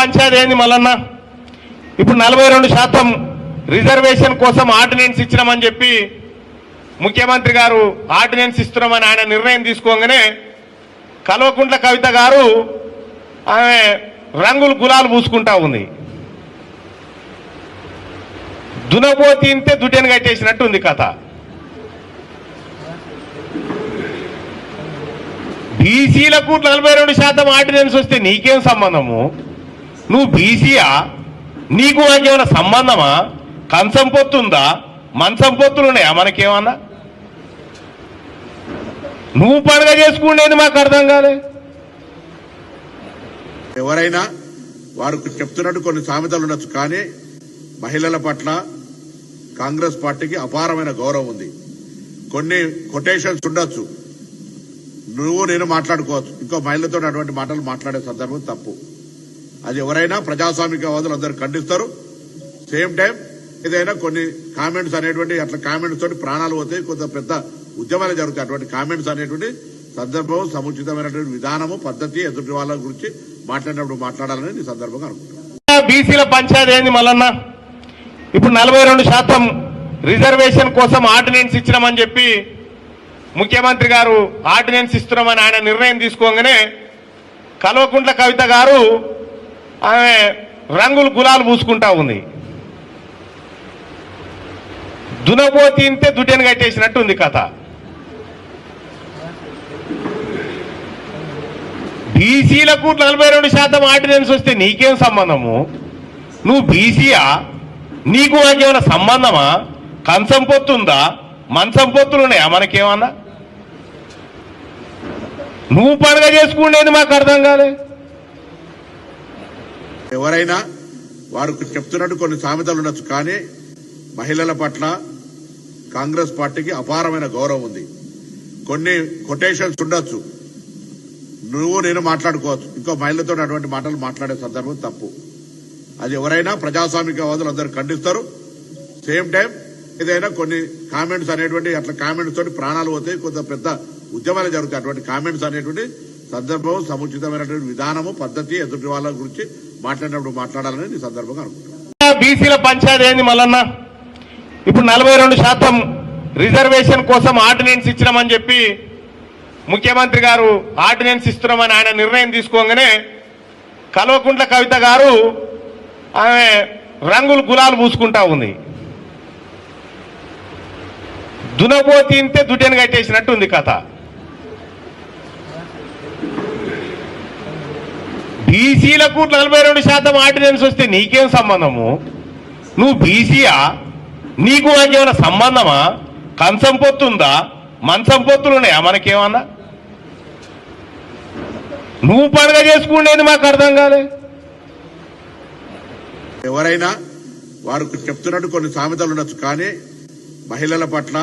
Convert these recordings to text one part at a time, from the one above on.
పంచాయతీ ఏంది మల్లన్న. ఇప్పుడు నలభై రెండు శాతం రిజర్వేషన్ కోసం ఆర్డినెన్స్ ఇచ్చినామని చెప్పి ముఖ్యమంత్రి గారు ఆర్డినెన్స్ ఇస్తున్నామని ఆయన నిర్ణయం తీసుకోగానే కల్వకుంట్ల కవిత గారు ఆమె రంగులు గులాలు పూసుకుంటా ఉంది. దునబోతి తింటే దుడ్డెను కట్టేసినట్టు ఉంది కథ. బీసీలకు నలభై రెండు శాతం ఆర్డినెన్స్ వస్తే నీకేం సంబంధము? నువ్వు బీసీయా? నీకు ఏమైనా సంబంధమా? కంచం పొత్తుందా మంచం పొత్తులు ఉన్నాయా? మనకేమన్నా? నువ్వు పండుగ చేసుకునేది మాకు అర్థం కాలే. ఎవరైనా వారు చెప్తున్నట్టు కొన్ని సామెతలు ఉండొచ్చు కానీ మహిళల పట్ల కాంగ్రెస్ పార్టీకి అపారమైన గౌరవం ఉంది. కొన్ని కొటేషన్స్ ఉండొచ్చు. నువ్వు నేను మాట్లాడుకోవచ్చు. ఇంకో మహిళతో అటువంటి మాటలు మాట్లాడే సందర్భం తప్పు. అది ఎవరైనా ప్రజాస్వామికవాదులు అందరూ ఖండిస్తారు. సేమ్ టైం ఏదైనా కొన్ని కామెంట్స్ అనేటువంటి అట్లా కామెంట్స్ తోటి ప్రాణాలు పోతాయి కొంత పెద్ద ఉద్యమాలు జరుగుతాయి. అటువంటి కామెంట్స్ అనేటువంటి సందర్భం సముచితమైనటువంటి విధానము పద్ధతి ఎదుటి వాళ్ళ గురించి మాట్లాడినప్పుడు మాట్లాడాలని ఈ సందర్భంగా అనుకుంటున్నాను. బీసీల పంచాయతీ ఏంది మల్లన్న? ఇప్పుడు నలభై రెండు శాతం రిజర్వేషన్ కోసం ఆర్డినెన్స్ ఇచ్చినామని చెప్పి ముఖ్యమంత్రి గారు ఆర్డినెన్స్ ఇస్తున్నామని ఆయన నిర్ణయం తీసుకోగానే కల్వకుంట్ల కవిత గారు ఆమె రంగులు గులాలు పూసుకుంటా ఉంది. దునబో తింటే దుడ్డెను కట్టేసినట్టు ఉంది కథ. బీసీలకు నలభై రెండు శాతం ఆర్డినెన్స్ వస్తే నీకేం సంబంధము? నువ్వు బీసీయా? నీకు నాకేమైనా సంబంధమా? కంచం పొత్తుందా? మంచం పొత్తులు ఉన్నాయా? మనకేమన్నా? నువ్వు పండుగ చేసుకునేది మాకు అర్థం కాలే. ఎవరైనా వారు చెప్తున్నట్టు కొన్ని సామెతలు ఉండొచ్చు కానీ మహిళల పట్ల కాంగ్రెస్ పార్టీకి అపారమైన గౌరవం ఉంది. కొన్ని కొటేషన్స్ ఉండొచ్చు. నువ్వు నేను మాట్లాడుకోవచ్చు. ఇంకో మహిళతో అటువంటి మాటలు మాట్లాడే సందర్భం తప్పు. అది ఎవరైనా ప్రజాస్వామికవాదులు అందరూ ఖండిస్తారు. సేమ్ టైం ఏదైనా కొన్ని కామెంట్స్ అనేటువంటి అట్లా కామెంట్స్ తోటి ప్రాణాలు పోతాయి. కొంత పెద్ద ఉద్యమాలు జరుగుతాయి. అటువంటి కామెంట్స్ అనేటువంటి సందర్భం సముచితమైనటువంటి విధానము పద్ధతి ఎదుటి వాళ్ళ గురించి మాట్లాడినప్పుడు మాట్లాడాలని ఈ సందర్భంగా అనుకుంటున్నాను. బీసీల పంచాయతీ ఏంది మల్లన్న? ఇప్పుడు నలభై రెండు శాతం రిజర్వేషన్ కోసం ఆర్డినెన్స్ ఇచ్చినామని చెప్పి ముఖ్యమంత్రి గారు ఆర్డినెన్స్ ఇస్తున్నామని ఆయన నిర్ణయం తీసుకోగానే కల్వకుంట్ల కవిత గారు ఆమె రంగులు గులాలు పూసుకుంటా ఉంది. దునబోతి ఇంతే దుడ్డెను కట్టేసినట్టు ఉంది కథ. బీసీలకు నలభై రెండు శాతం ఆర్డినెన్స్ వస్తే నీకేం సంబంధము? నువ్వు బీసీయా నీకు నాకేమైనా సంబంధమా? కంచం పొత్తుందా మంచం పొత్తులు ఉన్నాయా? మనకేమన్నా? నువ్వు పండుగ చేసుకునేది మాకు అర్థం కాలే. ఎవరైనా వారు చెప్తున్నట్టు కొన్ని సామెతలు ఉండొచ్చు కానీ మహిళల పట్ల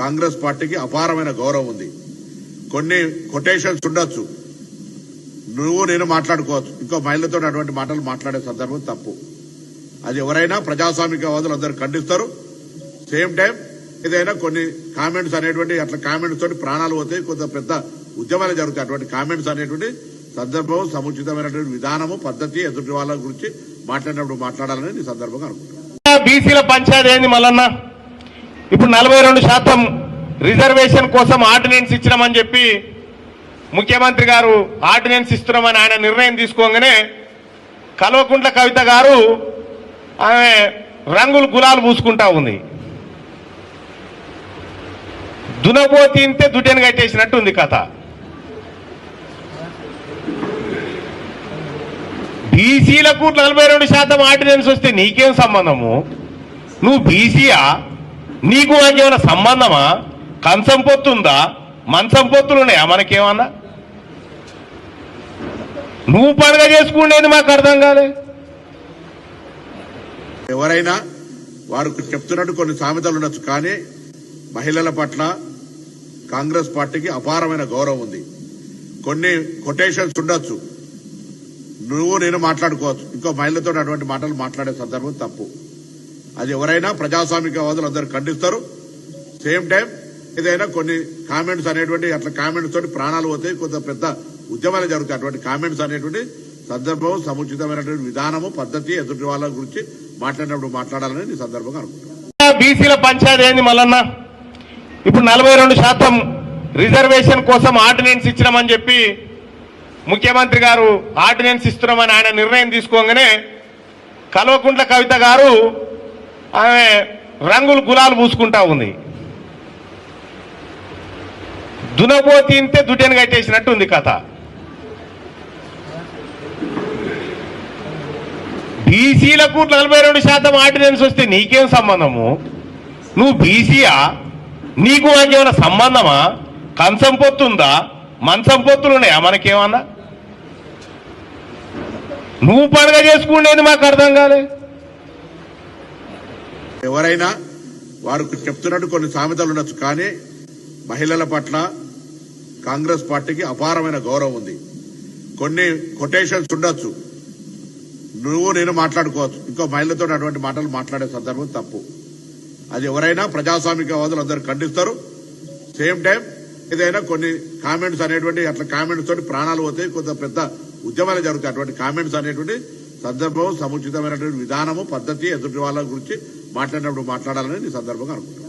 కాంగ్రెస్ పార్టీకి అపారమైన గౌరవం ఉంది. కొన్ని కొటేషన్స్ ఉండొచ్చు. నువ్వు నేను మాట్లాడుకోవచ్చు. ఇంకో మహిళతో అటువంటి మాటలు మాట్లాడే సందర్భం తప్పు. అది ఎవరైనా ప్రజాస్వామికవాదులు అందరూ ఖండిస్తారు. సేమ్ టైం ఏదైనా కొన్ని కామెంట్స్ అనేటువంటి అట్లా కామెంట్స్ తోటి ప్రాణాలు పోతాయి కొంత పెద్ద ఉద్యమాలు జరుగుతాయి. అటువంటి కామెంట్స్ అనేటువంటి సందర్భం సముచితమైనటువంటి విధానము పద్ధతి ఎదుటి వాళ్ళ గురించి మాట్లాడినప్పుడు మాట్లాడాలని ఈ సందర్భంగా అనుకుంటున్నాను. బీసీల పంచాయతీ ఏంది మల్లన్న? ఇప్పుడు నలభై రెండు శాతం రిజర్వేషన్ కోసం ఆర్డినెన్స్ ఇచ్చినామని చెప్పి ముఖ్యమంత్రి గారు ఆర్డినెన్స్ ఇస్తున్నామని ఆయన నిర్ణయం తీసుకోగానే కల్వకుంట్ల కవిత గారు ఆమె రంగులు గులాలు పూసుకుంటా ఉంది. దునబోతి ఇంతే దుడ్డెను కట్టేసినట్టు ఉంది కథ. బీసీలకు నలభై రెండు శాతం ఆర్డినెన్స్ వస్తే నీకేం సంబంధము? నువ్వు బీసీయా? నీకు నాకేమైనా సంబంధమా? కంచం పొత్తుందా? మంచం పొత్తులు ఉన్నాయా మనకేమన్నా? నువ్వు పండుగ చేసుకునేది మాకు అర్థం కాలే? ఎవరైనా వారు చెప్తున్నట్టు కొన్ని సామెతలు ఉండొచ్చు కానీ మహిళల పట్ల కాంగ్రెస్ పార్టీకి అపారమైన గౌరవం ఉంది. కొన్ని కొటేషన్స్ ఉండొచ్చు. నువ్వు నేను మాట్లాడుకోవచ్చు. ఇంకో మహిళతో అటువంటి మాటలు మాట్లాడే సందర్భం తప్పు. అది ఎవరైనా ప్రజాస్వామికవాదులు అందరూ ఖండిస్తారు. సేమ్ టైం ఏదైనా కొన్ని కామెంట్స్ అనేటువంటి అట్లా కామెంట్స్ తోటి ప్రాణాలు పోతాయి. కొంత పెద్ద ఉద్యమాలు జరుగుతాయి. అటువంటి కామెంట్స్ అనేటువంటి సందర్భం సముచితమైనటువంటి విధానము పద్ధతి ఎదుటి వాళ్ళ గురించి మాట్లాడినప్పుడు మాట్లాడాలని ఈ సందర్భంగా అనుకుంటున్నాను. బీసీల పంచాయతీ ఏంది మల్లన్న? ఇప్పుడు నలభై రెండు శాతం రిజర్వేషన్ కోసం ఆర్డినెన్స్ ఇచ్చినామని చెప్పి ముఖ్యమంత్రి గారు ఆర్డినెన్స్ ఇస్తున్నామని ఆయన నిర్ణయం తీసుకోగానే కల్వకుంట్ల కవిత గారు ఆమె రంగులు గులాలు పూసుకుంటా ఉంది. దునబోతింతే దుడ్డెను కట్టేసినట్టు ఉంది కథ. బీసీలకు నలభై రెండు శాతం ఆర్డినెన్స్ వస్తే నీకేం సంబంధము? నువ్వు బీసీయా? నీకు నాకేమైనా సంబంధమా? కంచం పొత్తుందా? మంచం పొత్తులు ఉన్నాయా? మనకేమన్నా? నువ్వు పండుగ చేసుకుండేది మాకు అర్థం కాలే. ఎవరైనా వారు చెప్తున్నట్టు కొన్ని సామెతలు ఉండొచ్చు కానీ మహిళల పట్ల కాంగ్రెస్ పార్టీకి అపారమైన గౌరవం ఉంది. కొన్ని కొటేషన్స్ ఉండొచ్చు. నువ్వు నేను మాట్లాడుకోవచ్చు. ఇంకో మహిళతో అటువంటి మాటలు మాట్లాడే సందర్భం తప్పు. అది ఎవరైనా ప్రజాస్వామికవాదులు అందరూ ఖండిస్తారు. సేమ్ టైం ఏదైనా కొన్ని కామెంట్స్ అనేటువంటి అట్లా కామెంట్స్ తోటి ప్రాణాలు పోతాయి. కొంత పెద్ద ఉద్యమాలు జరుగుతాయి. అటువంటి కామెంట్స్ అనేటువంటి సందర్భం సముచితమైనటువంటి విధానము పద్ధతి ఎదుటి వాళ్ళ గురించి మాట్లాడినప్పుడు మాట్లాడాలని ఈ సందర్భంగా అనుకుంటున్నాను.